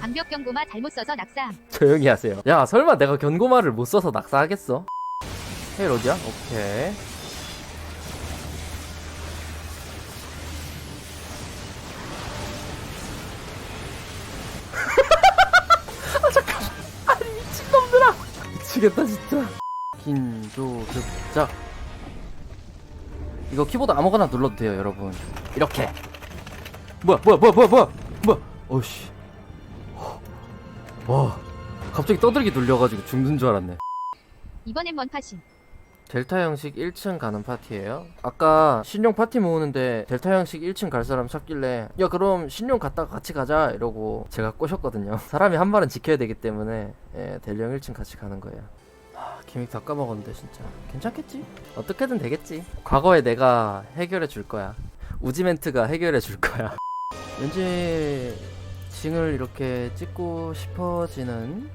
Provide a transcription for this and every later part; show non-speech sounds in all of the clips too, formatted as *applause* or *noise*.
방벽 경고마 잘못 써서 낙사함 조용히 하세요. 야, 설마 내가 견고마를 못 써서 낙사하겠어? 헤일 어디야? 오케이. *laughs* 아, 잠깐. 아니, 미친놈들아. 미치겠다, 진짜. 긴조급작. 이거 키보드 아무거나 눌러도 돼요, 여러분. 이렇게. 뭐야, 뭐야, 뭐야, 뭐야, 뭐야. 어씨. 와. 갑자기 떠들기 눌려가지고 죽는 줄 알았네. 이번엔 뭔 파신 델타 형식 1층 가는 파티예요. 아까 신용 파티 모으는데 델타 형식 1층 갈 사람 찾길래 야 그럼 신용 갔다가 같이 가자 이러고 제가 꼬셨거든요. *laughs* 사람이 한 말은 지켜야 되기 때문에 예, 델령 1층 같이 가는 거예요. 아, 기믹 다 까먹었는데 진짜 괜찮겠지? 어떻게든 되겠지. 과거에 내가 해결해 줄 거야. 우지멘트가 해결해 줄 거야. *laughs* 왠지 징을 이렇게 찍고 싶어지는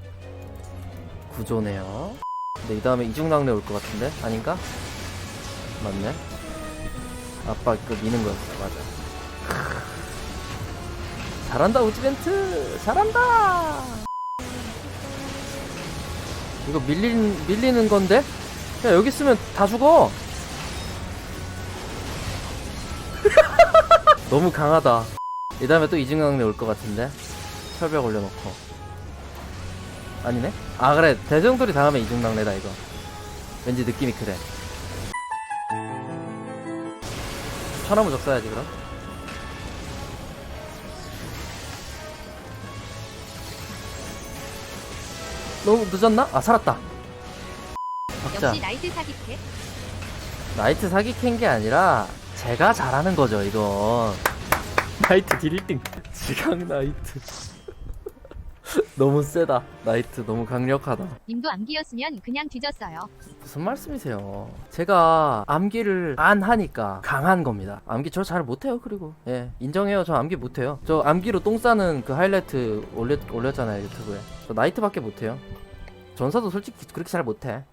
구조네요. 근데 이 다음에 이중낙내 올것 같은데? 아닌가? 맞네. 아빠 그 미는 거였어, 맞아. 잘한다, 우지벤트! 잘한다! 이거 밀린, 밀리는 건데? 야, 여기 있으면 다 죽어! *laughs* 너무 강하다. 이 다음에 또 이중낙내 올것 같은데? 철벽 올려놓고. 아니네? 아 그래 대정돌이 다음에 이중낙내다 이거 왠지 느낌이 그래 천하무적 써야지 그럼 너무 늦었나? 아 살았다 박자 역시 나이트 사기캐 나이트 사기 캔 게 아니라 제가 잘하는 거죠 이건 나이트 딜 1등 지강 나이트 *laughs* 너무 세다 나이트 너무 강력하다 님도 암기였으면 그냥 뒤졌어요 무슨 말씀이세요? 제가 암기를 안 하니까 강한 겁니다. 암기 저 잘 못해요. 그리고 예 인정해요. 저 암기 못해요. 저 암기로 똥 싸는 그 하이라이트 올렸 올렸잖아요 유튜브에. 저 나이트밖에 못해요. 전사도 솔직히 그렇게 잘 못해.